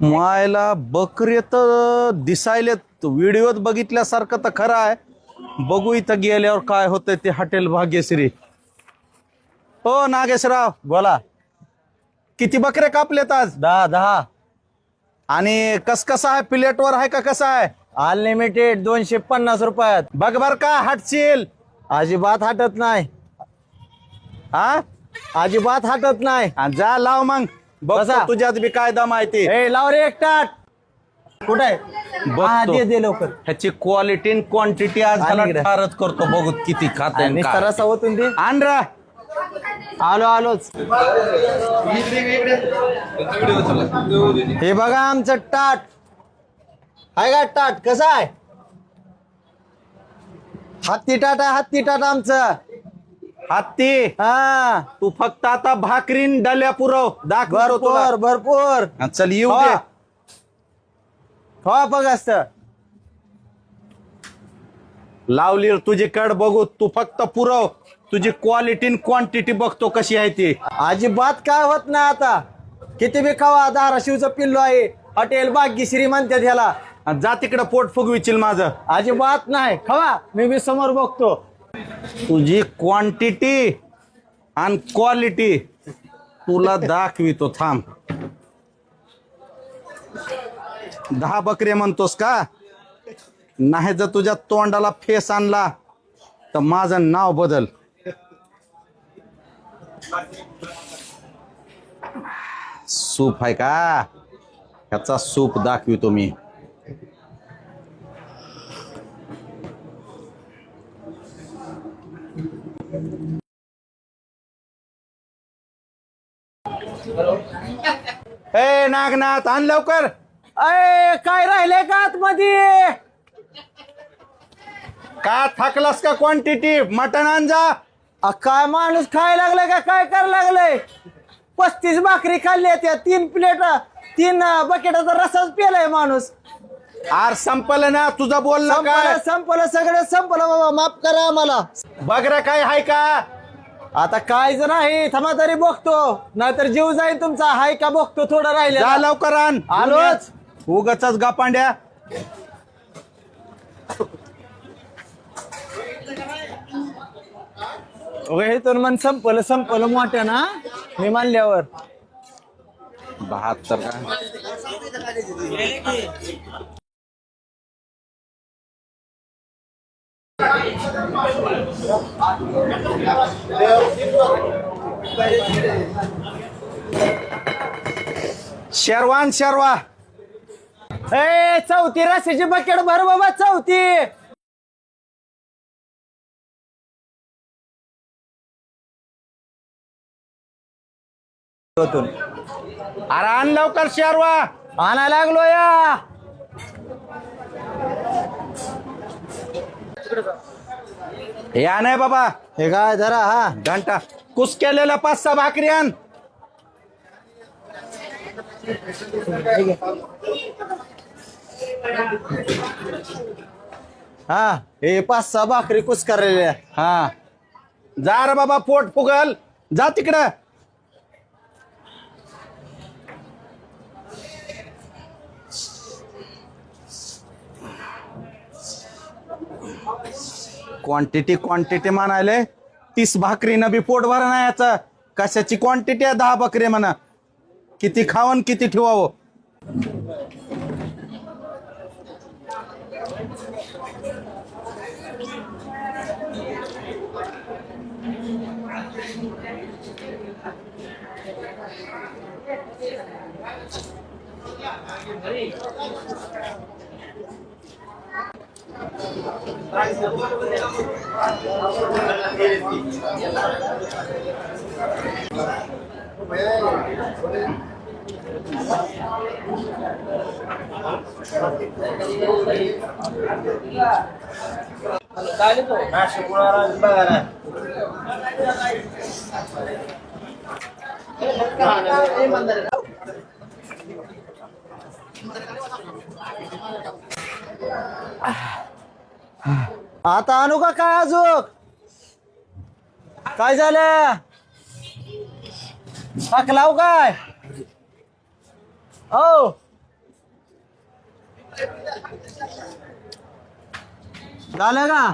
मायला बकरे तर दिसायलेत. व्हिडिओत बघितल्यासारखं तर खरं आहे. बघू इथं गेल्यावर काय होतंय ते हॉटेल भाग्यश्री. हो नागेशराव बोला. किती बकरे कापलेत आज? दहा दहा. आणि कस कसा आहे? प्लेटवर आहे का कसा आहे? अनलिमिटेड दोनशे पन्नास रुपयात. बघ बर का हटशील. अजिबात हटत नाही. हा अजिबात हटत नाही. आणि जा लाव मग. बघ बसा. तुझ्यात बी कायदा माहिती. ए लाव रे एक टाट कुठे आहे. दे दे लवकर. ह्याची क्वालिटी क्वांटिटी आज आणि ह्याला इकडे. ठारच करतो. बघू किती खात आणि सरसा होतून दे. आण आलो आलोच. हे बघा आमचं टाट. आहे का टाट? कसं आहे? हत्ती टाट आहे हत्ती टाट आमचं. हत्ती. हा. तू फक्त आता भाकरीन डल्या पुरव. दाखवतो भरपूर तुला. भरपूर हा, चल येऊ. दे. खवा बघ असतं लावली तुझी कड बघू तू फक्त पुरव. तुझी क्वालिटी क्वांटिटी बघतो कशी आहे ती. अजिबात काय होत नाही आता. किती बी खावा धाराशिवचं पिल्लो आहे. हॉटेल भाग्यश्री म्हणतात ह्याला. आणि जा तिकडं पोट फुगविशील माझं. अजिबात नाही. खवा मी बी समोर बघतो. तुझी क्वांटिटी आणि क्वालिटी तुला दाखवितो थांब. दहा बकरे म्हणतोस का? नाही जर तुझ्या तोंडाला फेस आणला तर माझं नाव बदल. सूप आहे का? ह्याचा सूप दाखवितो मी. ए नागनाथ आण लवकर. अय काय राहिले का आतमध्ये? का थकलास का क्वांटिटी मटण आण जा अ, काय माणूस खायला लागलाय का? काय करायला लागलाय? पस्तीस भाकरी खाल्ली त्या तीन प्लेट तीन बकेटाचा रसाच पेलाय माणूस. आर संपलं ना तुझं बोललं संपलं काय? संपलं सगळं संपलं बाबा माफ करा आम्हाला. बघ काय हाय का? आता काय जण आहे थांबा तरी बघतो. नाहीतर जीव जाईल तुमचा. हाय का बघतो थोडं जा राहिलं लवकर आण. आलोच. उगच गपांड्या इथून मन संपलं संपलं मोठ्या ना मी मानल्यावर. बहात्तर. का शेरवान शेरवा. ए चौथी रस्त्याची बकेट भर बाबा चौथी. अरे आण लवकर शेरवा. आणा लागलो या हे आण बाबा. हे काय धरा हा. घंटा. कुस केलेला पाच सहा भाकरी आण. हा हे पाच सहा भाकरी कुस करायला? हा. जा रे बाबा पोट फुगल. जा तिकडं. क्वांटिटी क्वांटिटी म्हणाले तीस भाकरीनं बी पोट भर नाही याचं कशाची क्वांटिटी आहे? दहा बकरे म्हणा. किती खावन किती ठेवावं? ماشي قرارة البارة Ah. आता आणू का काय अजून? काय झालं? टाक काय? हो. झालं का?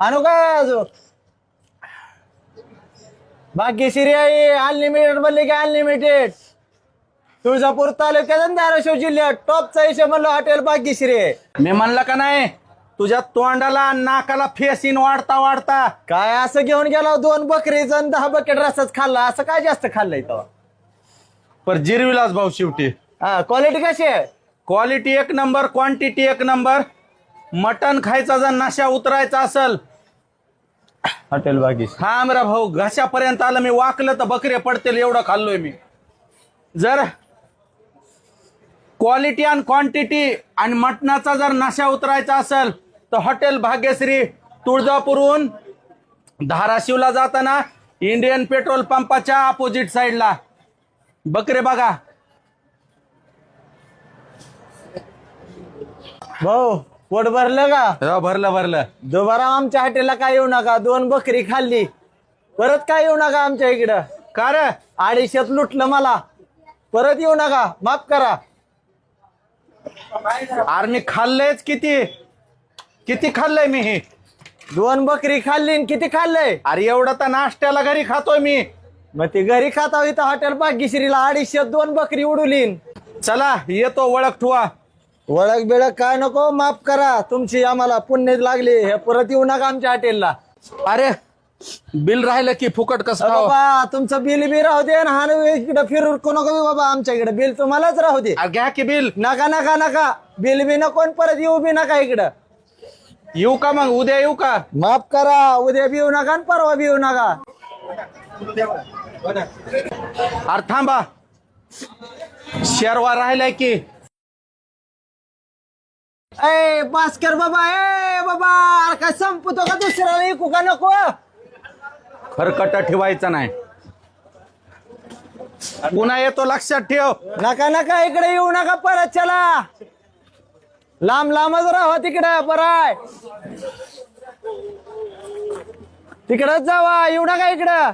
आणू काय अजून? बाकी आहे अनलिमिटेड म्हणले की अनलिमिटेड तुळजापूर तालुक्यात धाराशिव जिल्ह्यात टॉपचा इशे म्हणलं हॉटेल भाग्यश्री आहे मी म्हणलं का नाही? तुझ्या तोंडाला नाकाला फेसीन वाढता वाढता. काय असं घेऊन गेला दोन बकरीचं आणि दहा बकेट रसाच खाल्ला? असं काय जास्त खाल्लंय तेव्हा पर जिरविलाच भाऊ शेवटी. हा क्वालिटी कशी आहे? क्वालिटी एक नंबर क्वांटिटी एक नंबर मटन खायचा जर नशा उतरायचा असेल. हॉटेल भाग्यश्री हा मेरा भाऊ घशापर्यंत आलं मी वाकलं तर बकरे पडतील एवढं खाल्लोय मी. जर क्वालिटी आणि क्वांटिटी आणि मटणाचा जर नशा उतरायचा असेल तर हॉटेल भाग्यश्री तुळजापूरहून धाराशिवला जाताना इंडियन पेट्रोल पंपाच्या अपोजिट साईडला. बकरे बघा. भाऊ पोट भरलं का? हो, भरलं भरलं. दुबारा आमच्या हॉटेलला काय येऊ नका. दोन बकरी खाल्ली. परत काय येऊ नका आमच्या इकडं. का रे? अडीचशेत लुटलं मला. परत येऊ नका. माफ करा. अरे मी खाल्लंयच किती? किती खाल्लंय मी? हे दोन बकरी खाल्ली आणि किती खाल्लंय? अरे एवढं तर नाश्त्याला घरी खातोय मी. मग ती घरी खाता इथं हॉटेल भाग्यश्रीला अडीचशेत दोन बकरी उडवलीन चला येतो ओळख ठुवा ओळख बिळख काय नको माफ करा. तुमची आम्हाला पुण्य लागली. हे परत येऊ नका आमच्या हॉटेलला. अरे बिल राहिलं की फुकट कसं खावं? बाबा तुमचं बिल बी राहू दे आणि हा इकडे फिरू नको बी बाबा. आमच्या इकडे बिल तुम्हालाच राहू दे. अरे घ्या की बिल. नका नका नका. बिल बी नको आणि परत येऊ बी नका इकडं. येऊ का मग? उद्या येऊ का? माफ करा उद्या बी येऊ नका आणि परवा बी येऊ नका. अरे थांबा. शेरवा राहिलाय की. ए भास्कर बाबा ए बाबा अरे काय संपतो का दुसऱ्याला? ऐकू का नको? खरकट ठेवायचं नाही. पुन्हा येतो लक्षात ठेव. नका नका इकडे येऊ नका परत चला. लांब लांबच राहा तिकडं बराय तिकडच जावा येऊ नका इकडं.